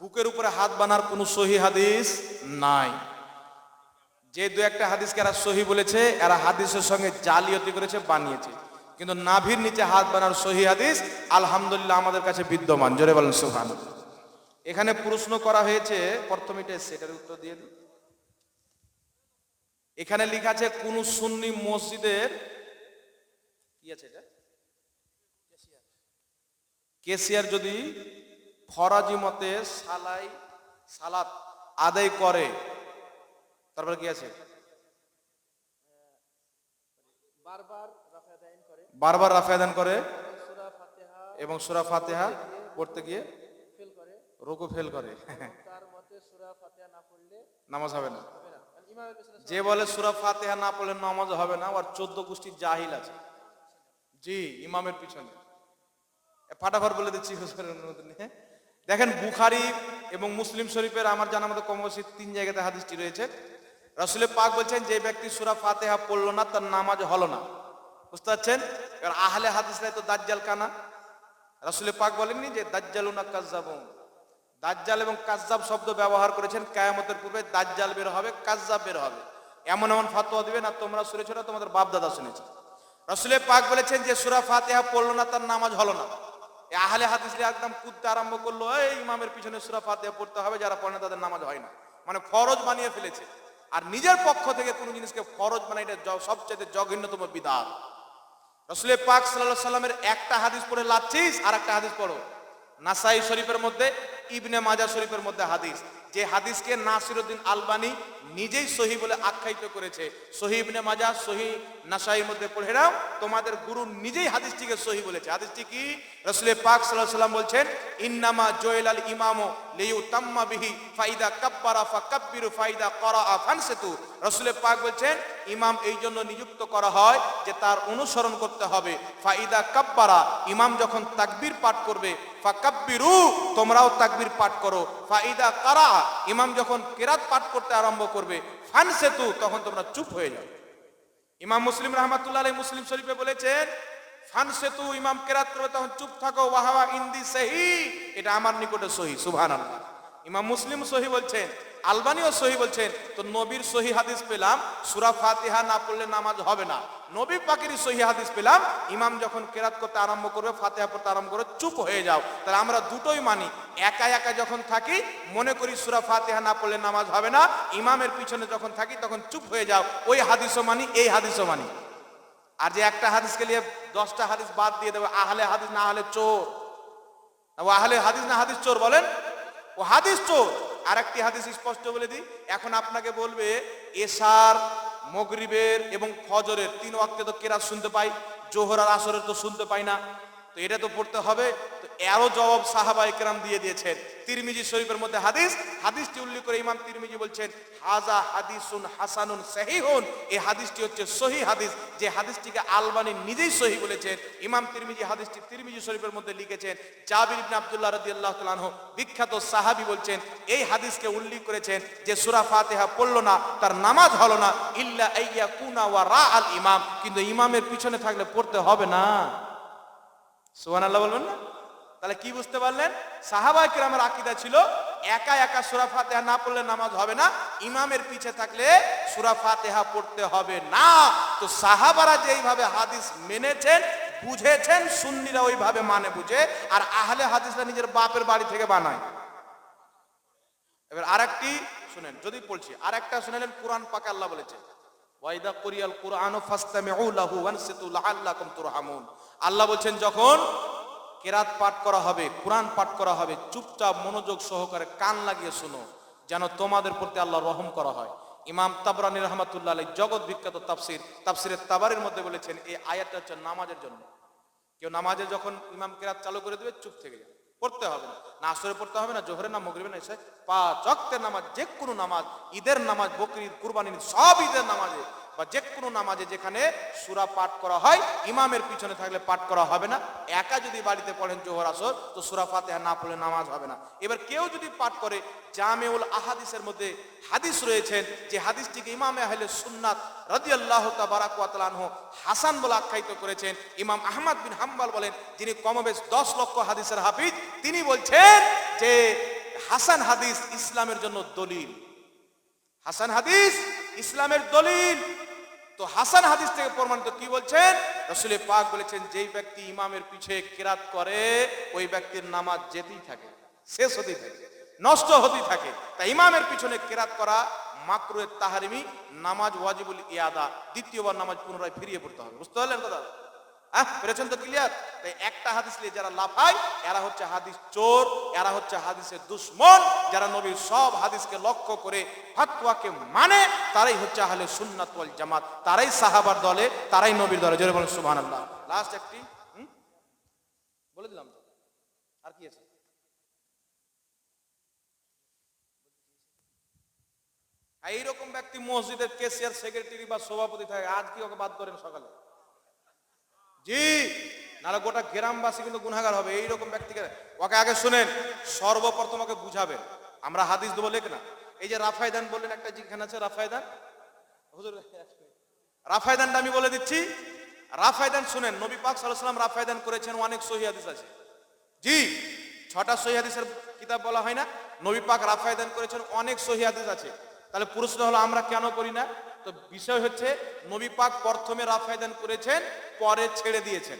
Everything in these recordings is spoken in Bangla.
বুকের উপরে হাত বানার কোনো সহি হাদিস নাই। যে দু একটা হাদিসকে এরা সহি বলেছে, এরা হাদিসের সঙ্গে জালিয়াতি করেছে, বানিয়েছে। কিন্তু নাভির নিচে হাত বানার সহি হাদিস আলহামদুলিল্লাহ আমাদের কাছে বিদ্যমান। জোরে বলেন সুহান এখানে প্রশ্ন করা হয়েছে প্রথমিটা সেটার উত্তর দিয়ে দিন। এখানে লেখা আছে, কোন সুন্নি মসজিদের কি আছে এটা? কেসিয়ার যদি ফরাজি মতে সালাই সালাত আদায় করে। তারপরে কি আছে? বারবার রাফায়দান করে। এবং সুরা ফাতেহা পড়তে গিয়ে রুকু ফেল করে। তার মতে সূরা ফাতিহা না পড়লে নামাজ হবে না। যে বলে সুরা ফাতেহা না পড়লে নামাজ হবে না আর চোদ্দ গোষ্ঠীর জাহিল আছে। জি ইমামের পিছনে। ফাটাফাট বলে দিচ্ছি হুজুরের নিয়ে। দেখেন বুখারি এবং মুসলিম শরীফের আমার জানা মতো কম বেশি তিন জায়গাতে হাদিসটি রয়েছে। রসুল পাক বলছেন, যে ব্যক্তি সুরা ফাতেহা পড়ল না, তার নামাজ হলো না। বুঝতে পারছেন? এবার আহলে হাদিসরাই তো দাজ্জাল কানা। রসুল পাক বলেননি যে দাজ্জাল দাজ্জালুনা কাজ্জাবুন। দাজ্জাল এবং কাজ্জাব শব্দ ব্যবহার করেছেন, কায়ামতের পূর্বে দাজ্জাল বের হবে, কাজ্জাব বের হবে। এমন এমন ফাতোয়া দিবে না তোমরা শুনেছো না, তোমাদের বাপ দাদা শুনেছে। রসুল পাক বলেছেন যে, সুরা ফাতেহা পড়ল না, তার নামাজ হলো না। আহলে হাদিসরা একদম কুদতে আরম্ভ করল, এই ইমামের পিছনে সুরা ফাতে পড়তে হবে, যারা পড়ে না তাদের নামাজ হয় না। মানে ফরজ বানিয়ে ফেলেছে। আর নিজের পক্ষ থেকে কোনো জিনিসকে ফরজ মানে এটা সবচেয়ে জঘন্যতম বিদাত। রসুল পাক সাল্লাহ সাল্লামের একটা হাদিস পড়ে, লাচ্ছিস আর একটা হাদিস পড়ো। নাসাই শরীফের মধ্যে, ইবনে মাজা শরীফের মধ্যে হাদিস। যে হাদিসকে নাসিরুদ্দিন আলবানি নিজেই সহি বলে আখ্যায়িত করেছে। সহি ইবনে মাজা, সহি নাসাইয়ের মধ্যে পড়ে নাও, তোমাদের গুরু নিজেই হাদিসটিকে সহি বলেছে। হাদিসটি কি? রসুল পাক সাল্লাহ সাল্লাম বলছেন, ইন্নামা জয়েল আল ইমামো লিউ তাম্মা বিহি, ফাইদা কাব্বারা ফা কাব্বিরু ফাইদা করা ফানসেতু। রসুল পাক বলছেন ইমাম এই জন্য নিযুক্ত করা হয় যে তার অনুসরণ করতে হবে। ফাইদা কাব্বারা, ইমাম যখন তাকবীর পাঠ করবে ফা কাব্বিরু তোমরাও তাকবির পাঠ করো। ফাইদা কারা, ইমাম যখন কেরাত পাঠ করতে আরম্ভ করবে ফান সেতু তখন তোমরা চুপ হয়ে যাও। ইমাম মুসলিম রহমাতুল্লাহ আলাইহি মুসলিম শরীফে বলেছেন ফান সেতু ইমাম কেরাত করবে, তখন চুপ থাকো, ওয়াহাওয়া ইন্দি সেহি, এটা আমার নিকটে সহি, সুবহানাল্লাহ। ইমাম মুসলিম সহি বলছেন আলবানিও সহি বলছেন, তো নবীর সহি হাদিস পেলাম, সুরা ফাতিহা না পড়লে নামাজ হবে না। নবী পাকেরই সহি হাদিস পেলাম, ইমাম যখন কেরাত করতে আরম্ভ করবে, ফাতিহা পড়তে আরম্ভ করে চুপ হয়ে যাও। তাহলে আমরা দুটোই মানি, একা একা যখন থাকি, মনে করি সুরা ফাতিহা না পড়লে নামাজ হবে না, ইমামের পিছনে যখন থাকি, তখন চুপ হয়ে যাও। ওই হাদিসও মানি, এই হাদিসও মানি। আর যে একটা হাদিসকে নিয়ে দশটা হাদিস বাদ দিয়ে দেবে, আহলে হাদিস না হলে চোর। আহলে হাদিস না হাদিস চোর বলেন? ও হাদিস চোর। আর একটি হাদিস স্পষ্ট বলে দিই। এখন আপনাকে বলবে, এসার, মগরিবের এবং ফজরের তিন ওয়াক্তে তো কেরাত শুনতে পাই, জোহর আর আসরের তো শুনতে পাই না। তো এটা তো পড়তে হবে। তো এরও জবাব সাহাবাই কেরাম দিয়ে দিয়েছেন। তিরমিজি শরীফের মধ্যে হাদিস, হাদিসটি উল্লেখ করে ইমাম তিরমিজি বলছেন, হাজা হাদিসুন হাসানুন সাহিহুন। এই হাদিসটি হচ্ছে সহি হাদিস, যে হাদিসটিকে আলবানি নিজেই সহি বলেছেন। ইমাম তিরমিজি হাদিসটি তিরমিজি শরীফের মধ্যে লিখেছেন, জাবির ইবনে আব্দুল্লাহ রাদিয়াল্লাহু তাআলা আনহু। বিখ্যাত সাহাবী বলছেন, এই হাদিসকে উল্লেখ করেছেন যে সূরা ফাতিহা পড়ল না, তার নামাজ হলো না, ইল্লা আইয়া কুনা ওয়া রা আল ইমাম। কিন্তু ইমামের পিছনে থাকলে পড়তে হবে না। সুবহানাল্লাহ বলবেন না? তাহলে কি বুঝতে পারলেন? সাহাবা কিরামের আকিদা ছিল, একা একা সুরা ফাতেহা না পড়লে নামাজ হবে না, ইমামের পিছে থাকলে সুরা ফাতেহা পড়তে হবে না। তো সাহাবারা যেইভাবে হাদিস মেনেছেন, বুঝেছেন, সুন্নিরা ওইভাবে মানে বুঝে, আর আহলে হাদিসরা নিজের বাপের বাড়ি থেকে বানায়। এবার আরেকটি শুনেন, যদি বলছি, আরেকটা শুনেলেন, কোরআন পাকে আল্লাহ বলেছেন ওয়াইদা কুরিয়াল কুরআন ফাসতামিউ লাহু ওয়ানসিতু লাআল্লাকুম তুরহামুন। আল্লাহ বলছেন, যখন কেরাত পাঠ করা হবে, কোরআন পাঠ করা হবে, চুপচাপ মনোযোগ সহকারে কান লাগিয়ে শুনো, যেন তোমাদের প্রতি আল্লাহ রহম করা হয়। ইমাম তাবরানি রহমাতুল্লাহ আলাই জগৎ বিখ্যাত তাফসির তাফসিরের তাবারের মধ্যে বলেছেন, এই আয়াতটা হচ্ছে নামাজের জন্য। কেউ নামাজে যখন ইমাম কেরাত চালু করে দেবে, চুপ থেকে যাবে। পড়তে হবে না। না আসরে পড়তে হবে না জোহরে না মগরিবে না, এসে পাঁচ অক্তের নামাজ যে কোনো নামাজ, ঈদের নামাজ বকরি ঈদ কুরবানির সব ঈদের নামাজে বা যে কোনো নামাজে যেখানে সুরা পাঠ করা হয়, ইমামের পিছনে থাকলে পাঠ করা হবে না। একা যদি বাড়িতে পড়েন জোহর আসর, তো সুরা ফাতেহা না পড়লে নামাজ হবে না। এবার কেউ যদি পাঠ করে, জামেউল আহাদিসের মধ্যে হাদিস রয়েছেন যে হাদিসটিকে ইমামে আহলে সুন্নাত রাদিয়াল্লাহু তাবারাক ওয়া তাআলা আনহু হাসান বলে আখ্যায়িত করেছেন। ইমাম আহমদ বিন হাম্বাল বলেন, যিনি কমবেশ দশ লক্ষ হাদিসের হাফিজ, তিনি বলছেন যে হাসান হাদিস ইসলামের জন্য দলিল। হাসান হাদিস ইসলামের দলিল। তো হাসান হাদিস থেকে প্রমাণিত কি বলছেন? রসুল পাক বলেছেন, যেই ব্যক্তি ইমামের পিছে কেরাত করে, ওই ব্যক্তির নামাজ যেতেই থাকে, শেষ হতেই থাকে, নষ্ট হতেই থাকে। তাই ইমামের পিছনে কেরাত করা মাত্র তাহারিমি, নামাজ ওয়াজিবুল ইয়াদা, দ্বিতীয়বার নামাজ পুনরায় ফিরিয়ে পড়তে হবে। বুঝতে পারলেন কথা? হ্যাঁ পেরেছেন তো ক্লিয়ার তাই একটা হাদিস নিয়ে যারা লাফায়, এরা হচ্ছে হাদিস চোর, এরা হচ্ছে হাদিসের দুশ্মন, যারা নবীর সব হাদিসকে লক্ষ্য করে ফাতওয়াকে মানে তারাই হচ্ছে আহলে সুন্নাত ওয়াল জামাত, তারাই সাহাবার দলে, তারাই নবীর দলে। জোরে বলেন লাস্ট একটি বলে দিলাম আর কি আছে? এইরকম ব্যক্তি মসজিদের কেসিয়ার, সেক্রেটারি বা সভাপতি থাকে আজ কি ওকে বাদ করেন সকালে? জি, নাহলে গোটা গ্রামবাসী কিন্তু গুনাগার হবে। এইরকম ব্যক্তিকে, ওকে আগে শুনেন, সর্বপ্রথম ওকে বুঝাবেন। আমরা হাদিস দেবো, লেখ না। এই যে রাফায়দান বললেন, একটা যেখানে আছে রাফায়দান হুজুর রাফায়দানটা আমি বলে দিচ্ছি। রাফায়দান শুনেন, নবী পাক সাল্লাম রাফায়দান করেছেন, অনেক সহি হাদিস আছে। জি, ছটা সহি হাদিসের কিতাব বলা হয় না। নবী পাক রাফায়দান করেছেন, অনেক সহি হাদিস আছে। তাহলে প্রশ্ন হলো, আমরা কেন করি না? তো বিষয় হচ্ছে, নবী পাক প্রথমে রাফায়দান করেছেন, পরে ছেড়ে দিয়েছেন।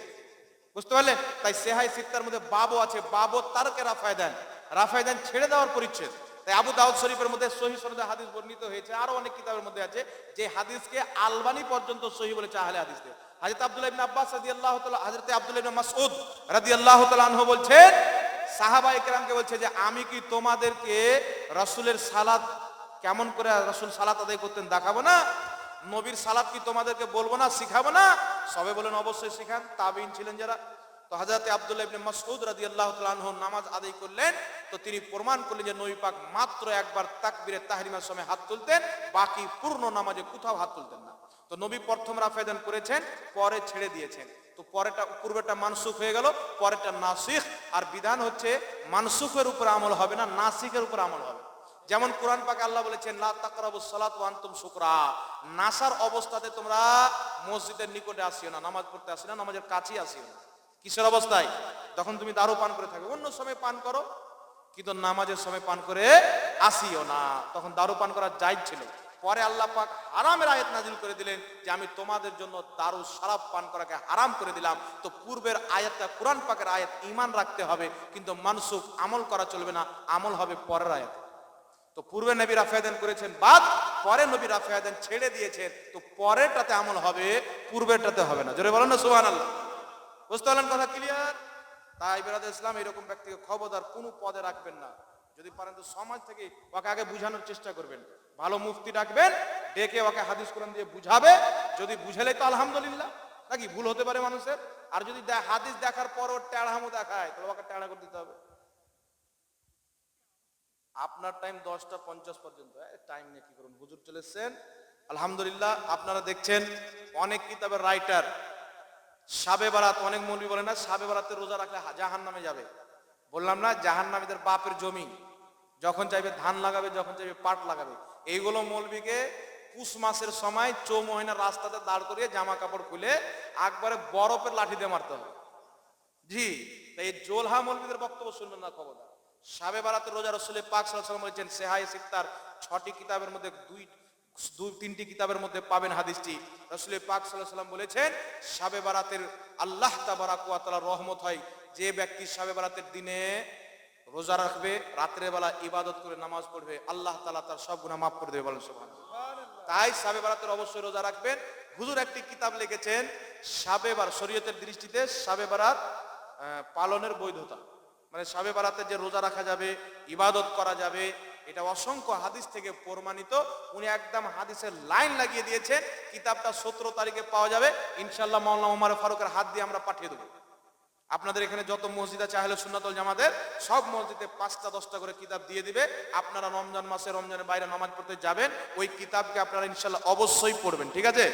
বুঝতে পারলেন তাই সেহাই সিত্তার মধ্যে বাবও আছে বাবো তারকে রাফায়দান। রাফায়দান ছেড়ে দেওয়ার পরিচ্ছেদ। তাই আবু দাউদ শরীফের মধ্যে সহি সনদে হাদিস বর্ণিত হয়েছে, আরও অনেক কিতাবের মধ্যে আছে, যে হাদিসকে আলবানি পর্যন্ত সহি বলেছে আহলে হাদিসকে হাজরত আব্দুল্লাহ ইবনে আব্বাস রাদিয়াল্লাহু তাআলা হযরত আব্দুল্লাহ ইবনে মাসউদ রাদিয়াল্লাহু তাআলা আনহু বলছেন সাহাবা একরামকে বলছে যে, আমি কি তোমাদেরকে রাসূলের সালাত কেমন করে রাসূল সালাত আদায় করতেন দেখাবো না? নবীর সালাত কি তোমাদেরকে বলব না, শিখাবো না? সবে বলেন, অবশ্যই শিখান, তাবিন ছিলেন যারা। তো হাজরতে আব্দুল্লাহ ইবনে মাসউদ রাদিয়াল্লাহু তাআলা আনহু নামাজ আদায় করলেন, তো তিনি প্রমাণ করলেন যে নবী পাক মাত্র একবার তাকবীরে তাহরিমার সময় হাত তুলতেন, বাকি পূর্ণ নামাজে কোথাও হাত তুলতেন না। তো নবী প্রথম রাফেদান করেছেন, পরে ছেড়ে দিয়েছেন। তো পরেটা, পূর্বেটা মানসুখ হয়ে গেল, পরেটা নাসিখ। আর বিধান হচ্ছে, মানসুখের উপর আমল হবে না, নাসিখের উপর আমল হবে। যেমন কোরআন পাকে আল্লাহ বলেছেন, লা তাকরাবুস সালাত ওয়া আনতুম শুকরা। নাসার অবস্থাতে তোমরা মসজিদের নিকটে আসিও না, নামাজ পড়তে আসিও না, নামাজের কাছেই আসিও না। কিসের অবস্থায়? তখন তুমি দারু পান করে থাকো, অন্য সময় পান করো, কিন্তু নামাজের সময় পান করে আসিও না। তখন দারু পান করা জায়েজ ছিল। পরে আল্লাহ পাক হারামের আয়াত নাজিল করে দিলেন যে, আমি তোমাদের জন্য দারু সারাপ পান করাকে হারাম করে দিলাম। তো পূর্বের আয়াতটা কোরআন পাকের আয়াত ইমান রাখতে হবে, কিন্তু মানসুখ আমল করা চলবে না, আমল হবে পরের আয়াত। তো পূর্বে নবী রাফায়দান করেছেন, বাদ, পরে নবী রাফায়দান ছেড়ে দিয়েছেন, তো পরেরটাতে আমল হবে, পূর্বেরটাতে হবে না। জোরে বলেন না সুবহান আল্লাহ বুঝতে পারলেন কথা ক্লিয়ার তাই বেরাদ ইসলাম এরকম ব্যক্তিকে খবরদার কোনো পদে রাখবেন না। যদি পারেন তো সমাজ থেকে ওকে আগে বুঝানোর চেষ্টা করবেন। ভালো মুফতি ডাকবেন, ডেকে ওকে হাদিস কোরআন দিয়ে বুঝাবে। যদি বুঝালে তো আলহামদুলিল্লাহ। নাকি ভুল হতে পারে মানুষের? আর যদি হাদিস দেখার পর ওর টেড়াহামো দেখায়, তাহলে ওকে টেড়া করে দিতে হবে। আপনার টাইম দশটা পঞ্চাশ পর্যন্ত টাইম নিয়ে কি করুন? হুজুর চলে এসছেন। আলহামদুলিল্লাহ, আপনারা দেখছেন, অনেক কিতাবের রাইটার সাবে বারাত, অনেক মৌলবি বলে না, সাবে বারাতে রোজা রাখলে জাহান নামে যাবে। বললাম না জাহান নামীদের বাপের জমি। যখন চাইবে ধান লাগাবে, যখন চাইবে পাট লাগাবে। এইগুলো মৌলবিকে পুষ মাসের সময় চৌ মহিনার রাস্তাতে দাঁড় করিয়ে জামা কাপড় খুলে একবারে বরফের লাঠি দিয়ে মারতে হবে। জি, তাই জোলহা মৌলবীদের বক্তব্য শুনবেন না খবরদার। সাবে বারাতে রোজা রসুলের পাক সাল্লাম বলেছেন সেহাই সিক্তার ছটি কিতাবের মধ্যে দুই দুই তিনটি কিতাবের মধ্যে পাবেন হাদিসটি। রসুলের পাক সাল্লাম বলেছেন সাবে বারাতের আল্লাহ তাবারাক ওয়া তাআলার রহমত হয় যে ব্যক্তি সাবে বারাতের দিনে রোজা রাখবে রাত্রে বেলা ইবাদত করে নামাজ পড়বে আল্লাহ তালা তার সব গুনাহ মাফ করে দেবে বলেন সুবহানাল্লাহ। তাই সাবে বারাতের অবশ্যই রোজা রাখবেন। হুজুর একটি কিতাব লিখেছেন সাবে বার শরীয়তের দৃষ্টিতে সাবে বারাত পালনের বৈধতা। মানে সাবে বারাতে যে রোজা রাখা যাবে, ইবাদত করা যাবে, এটা অসংখ্য হাদিস থেকে প্রমাণিত। উনি একদম হাদিসের লাইন লাগিয়ে দিয়েছেন কিতাবটা সতেরো তারিখে পাওয়া যাবে। ইনশাল্লাহ মাওলানা ওমর ফারুকের হাত দিয়ে আমরা পাঠিয়ে দেবো। আপনাদের এখানে যত মসজিদ আছে, আহলে সুন্নাতুল জামাতের, সব মসজিদে পাঁচটা, দশটা করে কিতাব দিয়ে দিবে। আপনারা রমজান মাসে, রমজানের বাইরে নামাজ পড়তে যাবেন, ওই কিতাবকে আপনারা ইনশাল্লাহ অবশ্যই পড়বেন, ঠিক আছে?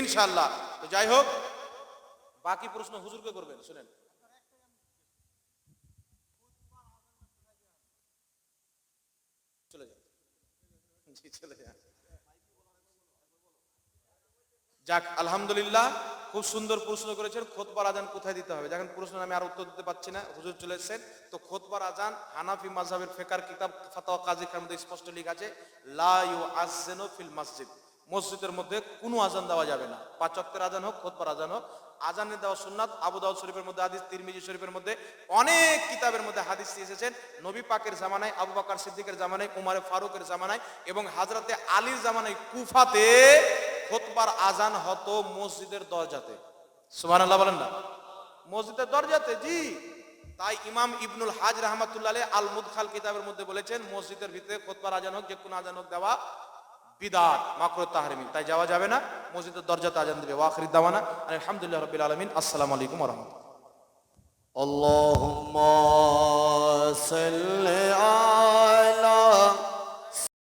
ইনশাল্লাহ তো যাই হোক, বাকি প্রশ্ন হুজুরকে করবেন, শুনেন চলে যান যাক, আলহামদুলিল্লাহ, খুব সুন্দর প্রশ্ন করেছেন, খোতবার আজান কোথায় দিতে হবে? যখন প্রশ্ন আমি আর উত্তর দিতে পারছি না, হুজুর চলে এসেছেন। তো খোতবার আজান হানাফি মাযহাবের ফেকার কিতাব ফাতাওয়া কাজী খান স্পষ্ট লিখ আছে, লা ইউআজ্জিনু ফিল মসজিদ। মসজিদের মধ্যে কোনো আজান দেওয়া যাবে না। পাঁচ ওয়াক্তের আজান হোক খোতবার আজান হোক। আজানের দেওয়া সুন্নাত, আবু দাউদ শরীফের মধ্যে হাদিস, তিরমিজি শরীফের মধ্যে অনেক কিতাবের মধ্যে হাদিস এসেছেন। নবী পাকের জামানায়, আবু বকর সিদ্দিকের জামানায়, উমারে ফারুকের জামানায় এবং হাজরাতে আলীর জামানায় কুফাতে খোতবার আজান হতো মসজিদের দরজাতে। সুবহানাল্লাহ বলেন না। মসজিদের দরজাতে, জি। তাই ইমাম ইবনুল হাজ রহমাতুল্লাহ আল মুদখাল কিতাবের মধ্যে বলেছেন, মসজিদের ভিতরে খোতবার আজান হোক, যে কোনো আজান হোক দেওয়া বিদাত মাকরু তাহরিমি তাই যাওয়া যাবে না মসজিদের দরজাতে আজান দেবে ওয়াখির দাওয়ানা আলহামদুলিল্লাহ রাব্বিল আলামিন আসসালামু আলাইকুম ওয়া রাহমাতুল্লাহ اللهم صل على